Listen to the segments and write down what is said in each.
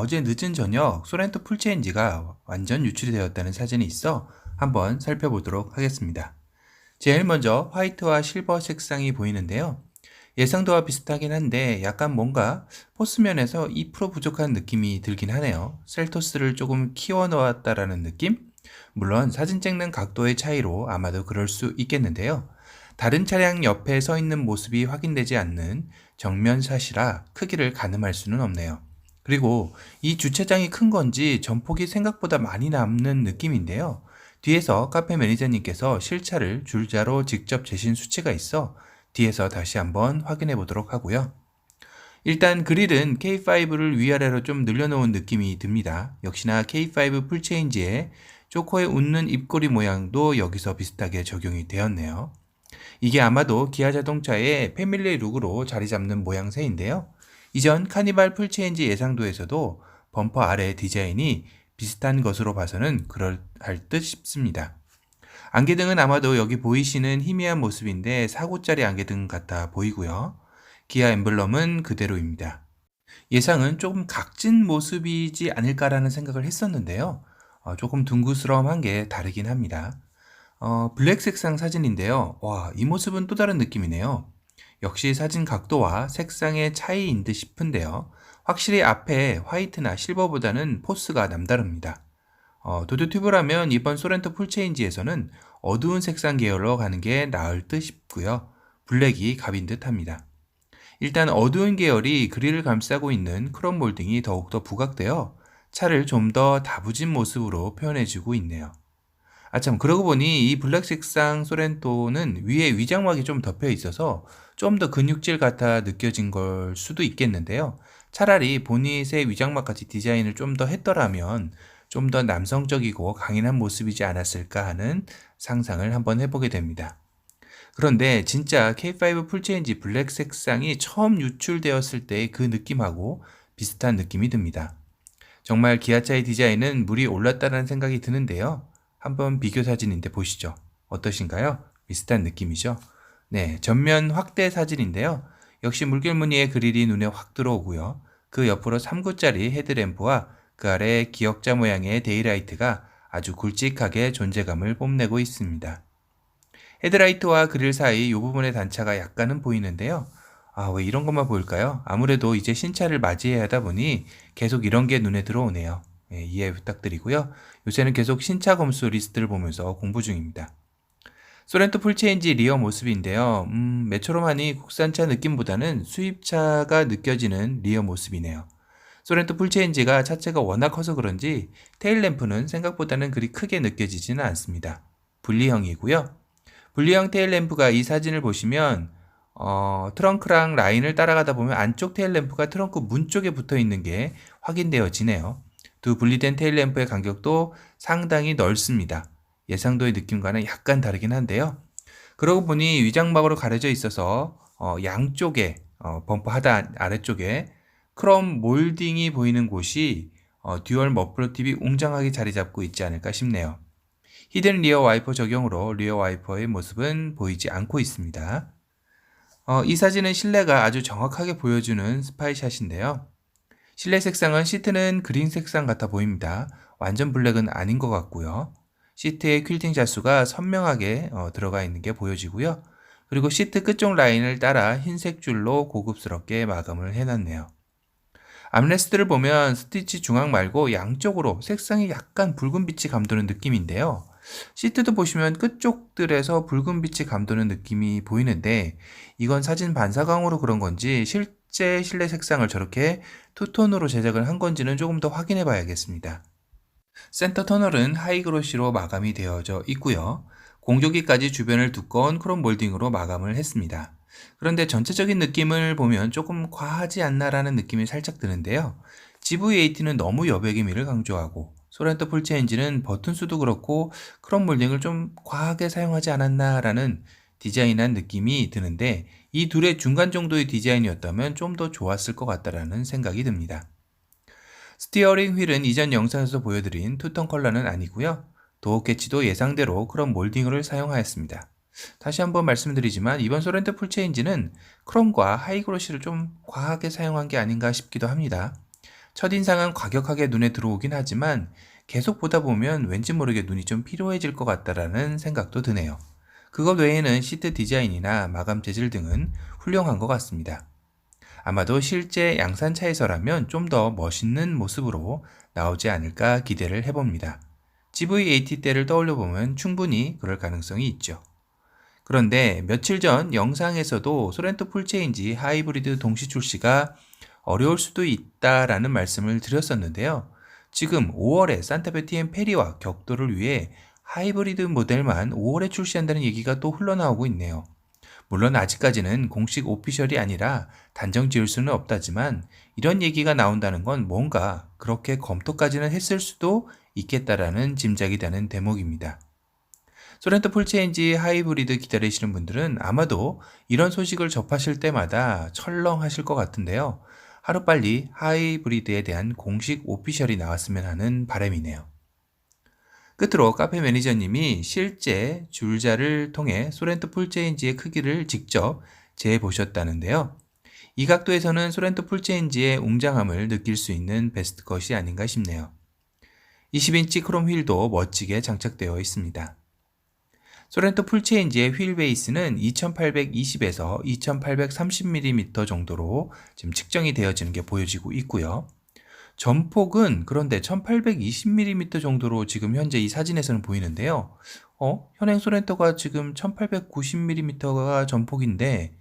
어제 늦은 저녁 소렌토 풀체인지가 완전 유출이 되었다는 사진이 있어 한번 살펴보도록 하겠습니다. 제일 먼저 화이트와 실버 색상이 보이는데요. 예상도와 비슷하긴 한데 약간 뭔가 포스면에서 2% 부족한 느낌이 들긴 하네요. 셀토스를 조금 키워 넣었다라는 느낌? 물론 사진 찍는 각도의 차이로 아마도 그럴 수 있겠는데요. 다른 차량 옆에 서 있는 모습이 확인되지 않는 정면샷이라 크기를 가늠할 수는 없네요. 그리고 이 주차장이 큰 건지 전폭이 생각보다 많이 남는 느낌인데요. 뒤에서 카페 매니저님께서 실차를 줄자로 직접 재신 수치가 있어 뒤에서 다시 한번 확인해 보도록 하고요. 일단 그릴은 K5를 위아래로 좀 늘려놓은 느낌이 듭니다. 역시나 K5 풀체인지에 조커의 웃는 입꼬리 모양도 여기서 비슷하게 적용이 되었네요. 이게 아마도 기아 자동차의 패밀리 룩으로 자리 잡는 모양새인데요. 이전 카니발 풀체인지 예상도에서도 범퍼 아래 디자인이 비슷한 것으로 봐서는 그럴할 듯 싶습니다. 안개등은 아마도 여기 보이시는 희미한 모습인데 사고짜리 안개등 같아 보이고요. 기아 엠블럼은 그대로입니다. 예상은 조금 각진 모습이지 않을까라는 생각을 했었는데요. 어, 조금 둥그스러움한 게 다르긴 합니다. 어, 블랙 색상 사진인데요. 와, 이 모습은 또 다른 느낌이네요. 역시 사진 각도와 색상의 차이인 듯 싶은데요. 확실히 앞에 화이트나 실버보다는 포스가 남다릅니다. 어, 도드튜브라면 이번 소렌토 풀체인지에서는 어두운 색상 계열로 가는 게 나을 듯 싶고요. 블랙이 갑인 듯 합니다. 일단 어두운 계열이 그릴을 감싸고 있는 크롬 몰딩이 더욱더 부각되어 차를 좀 더 다부진 모습으로 표현해주고 있네요. 아 참 그러고 보니 이 블랙 색상 소렌토는 위에 위장막이 좀 덮여 있어서 좀 더 근육질 같아 느껴진 걸 수도 있겠는데요. 차라리 보닛의 위장막까지 디자인을 좀 더 했더라면 좀 더 남성적이고 강인한 모습이지 않았을까 하는 상상을 한번 해보게 됩니다. 그런데 진짜 K5 풀체인지 블랙 색상이 처음 유출되었을 때의 그 느낌하고 비슷한 느낌이 듭니다. 정말 기아차의 디자인은 물이 올랐다는 생각이 드는데요. 한번 비교 사진인데 보시죠. 어떠신가요? 비슷한 느낌이죠? 네, 전면 확대 사진인데요. 역시 물결 무늬의 그릴이 눈에 확 들어오고요. 그 옆으로 3구짜리 헤드램프와 그 아래 기역자 모양의 데이라이트가 아주 굵직하게 존재감을 뽐내고 있습니다. 헤드라이트와 그릴 사이 이 부분의 단차가 약간은 보이는데요. 아, 왜 이런 것만 보일까요? 아무래도 이제 신차를 맞이해야 하다 보니 계속 이런 게 눈에 들어오네요. 예, 이해 부탁드리고요. 요새는 계속 신차 검수 리스트를 보면서 공부 중입니다. 소렌토 풀체인지 리어 모습인데요. 음, 메트로만이 국산차 느낌보다는 수입차가 느껴지는 리어 모습이네요. 소렌토 풀체인지가 차체가 워낙 커서 그런지 테일램프는 생각보다는 그리 크게 느껴지지는 않습니다. 분리형이고요. 분리형 테일램프가 이 사진을 보시면 어, 트렁크랑 라인을 따라가다 보면 안쪽 테일램프가 트렁크 문 쪽에 붙어 있는 게 확인되어지네요. 두 분리된 테일 램프의 간격도 상당히 넓습니다. 예상도의 느낌과는 약간 다르긴 한데요. 그러고 보니 위장막으로 가려져 있어서 어, 양쪽에 어, 범퍼 하단 아래쪽에 크롬 몰딩이 보이는 곳이 어, 듀얼 머플러 팁이 웅장하게 자리 잡고 있지 않을까 싶네요. 히든 리어 와이퍼 적용으로 리어 와이퍼의 모습은 보이지 않고 있습니다. 어, 이 사진은 실내가 아주 정확하게 보여주는 스파이샷인데요. 실내 색상은 시트는 그린 색상 같아 보입니다. 완전 블랙은 아닌 것 같고요. 시트에 퀼팅 자수가 선명하게 어, 들어가 있는 게 보여지고요. 그리고 시트 끝쪽 라인을 따라 흰색 줄로 고급스럽게 마감을 해놨네요. 암레스트를 보면 스티치 중앙 말고 양쪽으로 색상이 약간 붉은 빛이 감도는 느낌인데요. 시트도 보시면 끝쪽들에서 붉은 빛이 감도는 느낌이 보이는데 이건 사진 반사광으로 그런 건지 실 제 실내 색상을 저렇게 투톤으로 제작을 한 건지는 조금 더 확인해 봐야겠습니다. 센터 터널은 하이그로시로 마감이 되어져 있고요. 공조기까지 주변을 두꺼운 크롬 몰딩으로 마감을 했습니다. 그런데 전체적인 느낌을 보면 조금 과하지 않나라는 느낌이 살짝 드는데요. GV80는 너무 여백의 미를 강조하고 소렌토 풀체인지는 버튼 수도 그렇고 크롬 몰딩을 좀 과하게 사용하지 않았나라는 디자인한 느낌이 드는데 이 둘의 중간 정도의 디자인이었다면 좀 더 좋았을 것 같다라는 생각이 듭니다. 스티어링 휠은 이전 영상에서 보여드린 투톤 컬러는 아니고요. 도어 캐치도 예상대로 크롬 몰딩을 사용하였습니다. 다시 한번 말씀드리지만 이번 소렌토 풀체인지는 크롬과 하이그로시를 좀 과하게 사용한 게 아닌가 싶기도 합니다. 첫인상은 과격하게 눈에 들어오긴 하지만 계속 보다 보면 왠지 모르게 눈이 좀 피로해질 것 같다라는 생각도 드네요. 그것 외에는 시트 디자인이나 마감 재질 등은 훌륭한 것 같습니다. 아마도 실제 양산차에서라면 좀 더 멋있는 모습으로 나오지 않을까 기대를 해봅니다. GV80 때를 떠올려 보면 충분히 그럴 가능성이 있죠. 그런데 며칠 전 영상에서도 소렌토 풀체인지 하이브리드 동시 출시가 어려울 수도 있다라는 말씀을 드렸었는데요. 지금 5월에 산타페 TM 페리와 격도를 위해 하이브리드 모델만 5월에 출시한다는 얘기가 또 흘러나오고 있네요. 물론 아직까지는 공식 오피셜이 아니라 단정 지을 수는 없다지만 이런 얘기가 나온다는 건 뭔가 그렇게 검토까지는 했을 수도 있겠다라는 짐작이 되는 대목입니다. 소렌토 풀체인지 하이브리드 기다리시는 분들은 아마도 이런 소식을 접하실 때마다 철렁하실 것 같은데요. 하루빨리 하이브리드에 대한 공식 오피셜이 나왔으면 하는 바람이네요. 끝으로 카페 매니저님이 실제 줄자를 통해 소렌토 풀체인지의 크기를 직접 재해 보셨다는데요. 이 각도에서는 소렌토 풀체인지의 웅장함을 느낄 수 있는 베스트 컷이 아닌가 싶네요. 20인치 크롬 휠도 멋지게 장착되어 있습니다. 소렌토 풀체인지의 휠 베이스는 2820에서 2830mm 정도로 지금 측정이 되어지는 게 보여지고 있고요. 전폭은 그런데 1820mm 정도로 지금 현재 이 사진에서는 보이는데요. 어? 현행 소렌토가 지금 1890mm가 전폭인데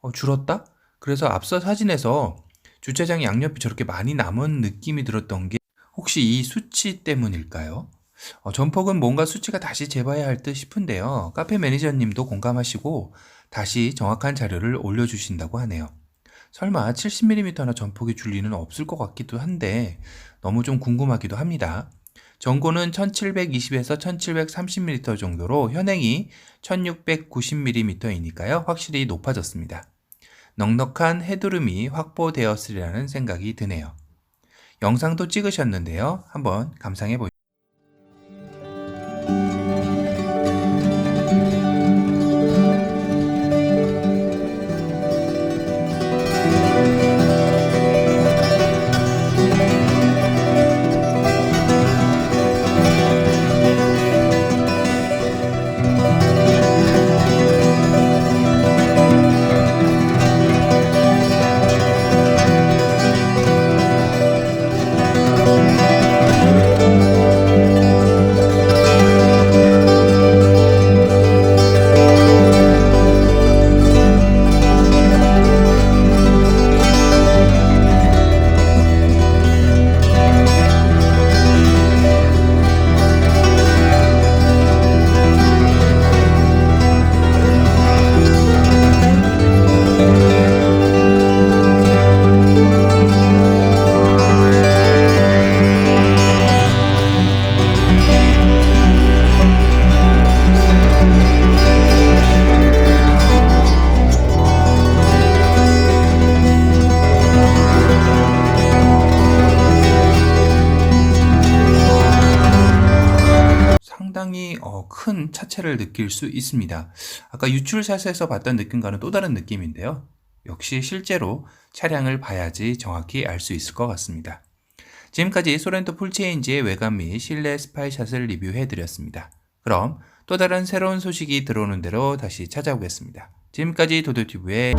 어, 줄었다? 그래서 앞서 사진에서 주차장 양옆이 저렇게 많이 남은 느낌이 들었던 게 혹시 이 수치 때문일까요? 어, 전폭은 뭔가 수치가 다시 재봐야 할 듯 싶은데요. 카페 매니저님도 공감하시고 다시 정확한 자료를 올려주신다고 하네요. 설마 70mm나 전폭이 줄 리는 없을 것 같기도 한데 너무 좀 궁금하기도 합니다. 전고는 1720에서 1730mm 정도로 현행이 1690mm이니까요. 확실히 높아졌습니다. 넉넉한 헤드룸이 확보되었으리라는 생각이 드네요. 영상도 찍으셨는데요. 한번 감상해 보시죠. 상당히 어, 큰 차체를 느낄 수 있습니다. 아까 유출샷에서 봤던 느낌과는 또 다른 느낌인데요. 역시 실제로 차량을 봐야지 정확히 알 수 있을 것 같습니다. 지금까지 소렌토 풀체인지의 외관 및 실내 스파이샷을 리뷰해 드렸습니다. 그럼 또 다른 새로운 소식이 들어오는 대로 다시 찾아오겠습니다. 지금까지 도도튜브의